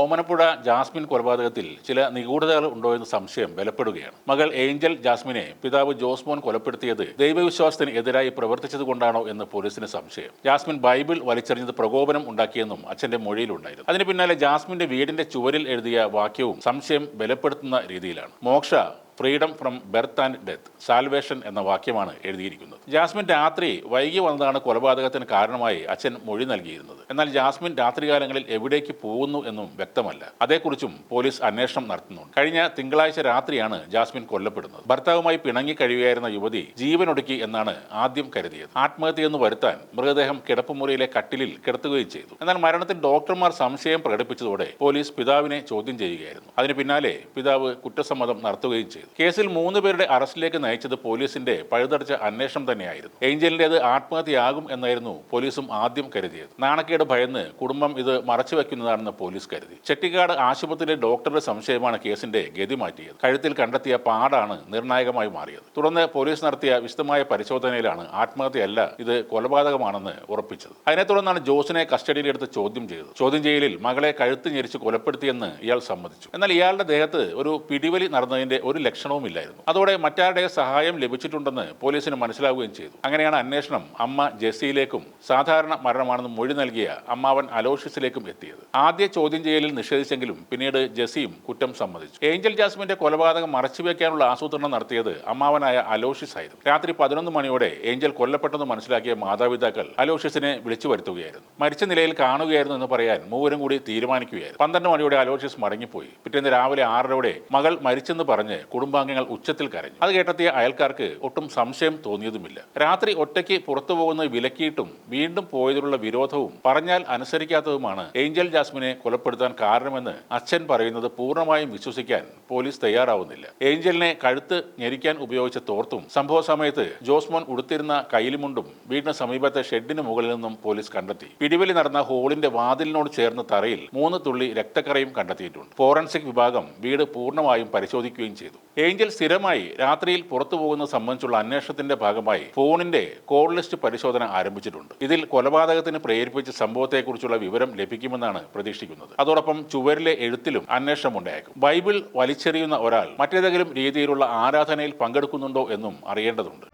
Omanappuzha Jasmine കൊലപാതകത്തിൽ ചില നിഗൂഢതകൾ ഉണ്ടോ എന്ന് സംശയം ബലപ്പെടുകയാണ്. മകൾ ഏഞ്ചൽ ജാസ്മിനെ പിതാവ് ജോസ്മോൻ കൊലപ്പെടുത്തിയത് ദൈവവിശ്വാസത്തിന് എതിരായി പ്രവർത്തിച്ചതുകൊണ്ടാണോ എന്ന് പോലീസിന് സംശയം. ജാസ്മിൻ ബൈബിൾ വലിച്ചെറിഞ്ഞത് പ്രകോപനം ഉണ്ടാക്കിയെന്നും അച്ഛന്റെ മൊഴിയിലുണ്ടായിരുന്നു. അതിന് പിന്നാലെ ജാസ്മിന്റെ വീടിന്റെ ചുവരിൽ എഴുതിയ വാക്യവും സംശയം ബലപ്പെടുത്തുന്ന രീതിയിലാണ്. Moksha freedom from birth and death salvation എന്ന വാക്യമാണ് എഴുതിയിരിക്കുന്നത്. ജാസ്മിൻ രാത്രി വൈകി വന്നതാണ് കൊലപാതകത്തിന് കാരണമായി അച്ഛൻ മൊഴി നൽകിയിരുന്നത്. എന്നാൽ ജാസ്മിൻ രാത്രികാലങ്ങളിൽ എവിടേക്ക് പോകുന്നു എന്നും വ്യക്തമല്ല. അതേക്കുറിച്ചും പോലീസ് അന്വേഷണം നടത്തുന്നുണ്ട്. കഴിഞ്ഞ തിങ്കളാഴ്ച രാത്രിയാണ് ജാസ്മിൻ കൊല്ലപ്പെടുന്നത്. ഭർത്താവുമായി പിണങ്ങി കഴിയുകയായിരുന്ന യുവതി ജീവനൊടുക്കി എന്നാണ് ആദ്യം കരുതിയത്. ആത്മഹത്യയെന്ന് വരുത്താൻ മൃതദേഹം കിടപ്പുമുറിയിലെ കട്ടിലിൽ കിടത്തുകയും ചെയ്തു. എന്നാൽ മരണത്തിൽ ഡോക്ടർമാർ സംശയം പ്രകടിപ്പിച്ചതോടെ പോലീസ് പിതാവിനെ ചോദ്യം ചെയ്യുകയായിരുന്നു. അതിന് പിന്നാലെ പിതാവ് കുറ്റസമ്മതം നടത്തുകയും ചെയ്തു. കേസിൽ മൂന്ന് പേരുടെ അറസ്റ്റിലേക്ക് നയിച്ചത് പോലീസിന്റെ പഴുതടച്ച അന്വേഷണം തന്നെയായിരുന്നു. ഏഞ്ചലിന്റേത് ആത്മഹത്യയാകും എന്നായിരുന്നു പോലീസും ആദ്യം കരുതിയത്. നാണക്കേട് ഭയന്ന് കുടുംബം ഇത് മറച്ചു വയ്ക്കുന്നതാണെന്ന് പോലീസ് കരുതി. ചെട്ടിക്കാട് ആശുപത്രിയിലെ ഡോക്ടറുടെ സംശയമാണ് കേസിന്റെ ഗതി മാറ്റിയത്. കഴുത്തിൽ കണ്ടെത്തിയ പാടാണ് നിർണായകമായി മാറിയത്. തുടർന്ന് പോലീസ് നടത്തിയ വിശദമായ പരിശോധനയിലാണ് ആത്മഹത്യയല്ല ഇത് കൊലപാതകമാണെന്ന് ഉറപ്പിച്ചത്. അതിനെ തുടർന്നാണ് ജോസിനെ കസ്റ്റഡിയിലെടുത്ത് ചോദ്യം ചെയ്തത്. ചോദ്യം ചെയ്യലിൽ മകളെ കഴുത്ത് ഞെരിച്ച് കൊലപ്പെടുത്തിയെന്ന് ഇയാൾ സമ്മതിച്ചു. എന്നാൽ ഇയാളുടെ ദേഹത്ത് ഒരു പിടിവലി നടന്നതിന്റെ ഒരു ലക്ഷണവുമില്ലായിരുന്നു അതോടെ മറ്റാരുടെ സഹായം ലഭിച്ചിട്ടുണ്ടെന്ന് പോലീസിന് മനസ്സിലാവുകയും ചെയ്തു. അങ്ങനെയാണ് അന്വേഷണം അമ്മ ജെസ്സിയിലേക്കും സാധാരണ മരണമാണെന്ന് മൊഴി നൽകിയ അമ്മാവൻ അലോഷ്യസിലേക്കും എത്തിയത്. ആദ്യ ചോദ്യം ചെയ്യലിൽ നിഷേധിച്ചെങ്കിലും പിന്നീട് ജെസ്സിയും കുറ്റം സമ്മതിച്ചു. ഏഞ്ചൽ ജാസ്മിന്റെ കൊലപാതകം മറച്ചുവെക്കാനുള്ള ആസൂത്രണം നടത്തിയത് അമ്മാവനായ അലോഷ്യസ് ആയിരുന്നു. രാത്രി പതിനൊന്ന് മണിയോടെ ഏഞ്ചൽ കൊല്ലപ്പെട്ടെന്ന് മനസ്സിലാക്കിയ മാതാപിതാക്കൾ അലോഷ്യസിനെ വിളിച്ചു വരുത്തുകയായിരുന്നു മരിച്ച നിലയിൽ കാണുകയായിരുന്നു എന്ന് പറയാൻ മൂവരും കൂടി തീരുമാനിക്കുകയായിരുന്നു. പന്ത്രണ്ട് മണിയോടെ അലോഷ്യസ് മടങ്ങിപ്പോയി. പിറ്റേന്ന് രാവിലെ ആറരയോടെ മകൾ മരിച്ചെന്ന് പറഞ്ഞ് കുടുംബാംഗങ്ങൾ ഉച്ചത്തിൽ കരഞ്ഞു. അത് കേട്ടെത്തിയ അയൽക്കാർക്ക് ഒട്ടും സംശയം തോന്നിയതുമില്ല. രാത്രി ഒറ്റയ്ക്ക് പുറത്തു പോകുന്നത് വിലക്കിയിട്ടും വീണ്ടും പോയതിലുള്ള വിരോധവും പറഞ്ഞാൽ അനുസരിക്കാത്തതുമാണ് ഏഞ്ചൽ ജാസ്മിനെ കൊലപ്പെടുത്താൻ കാരണമെന്ന് അച്ഛൻ പറയുന്നത് പൂർണമായും വിശ്വസിക്കാൻ പോലീസ് തയ്യാറാവുന്നില്ല. ഏഞ്ചലിനെ കഴുത്ത് ഞെരിക്കാൻ ഉപയോഗിച്ച തോർത്തും സംഭവ സമയത്ത് ജോസ്മോൻ ഉടുത്തിരുന്ന കൈലിമുണ്ടും വീടിന് സമീപത്തെ ഷെഡിന് മുകളിൽ നിന്നും പോലീസ് കണ്ടെത്തി. പിടിവലി നടന്ന ഹോളിന്റെ വാതിലിനോട് ചേർന്ന തറയിൽ മൂന്ന് തുള്ളി രക്തക്കറയും കണ്ടെത്തിയിട്ടുണ്ട്. ഫോറൻസിക് വിഭാഗം വീട് പൂർണമായും പരിശോധിക്കുകയും ചെയ്തു. ഏഞ്ചൽ സ്ഥിരമായി രാത്രിയിൽ പുറത്തു പോകുന്നത് സംബന്ധിച്ചുള്ള അന്വേഷണത്തിന്റെ ഭാഗമായി ഫോണിന്റെ കോൾ ലിസ്റ്റ് പരിശോധന ആരംഭിച്ചിട്ടുണ്ട്. ഇതിൽ കൊലപാതകത്തിന് പ്രേരിപ്പിച്ച സംഭവത്തെക്കുറിച്ചുള്ള വിവരം ലഭിക്കുമെന്നാണ് പ്രതീക്ഷിക്കുന്നത്. അതോടൊപ്പം ചുവരിലെ എഴുത്തിലും അന്വേഷണം ഉണ്ടായേക്കും. ബൈബിൾ വലിച്ചെറിയുന്ന ഒരാൾ മറ്റേതെങ്കിലും രീതിയിലുള്ള ആരാധനയിൽ പങ്കെടുക്കുന്നുണ്ടോ എന്നും അറിയേണ്ടതുണ്ട്.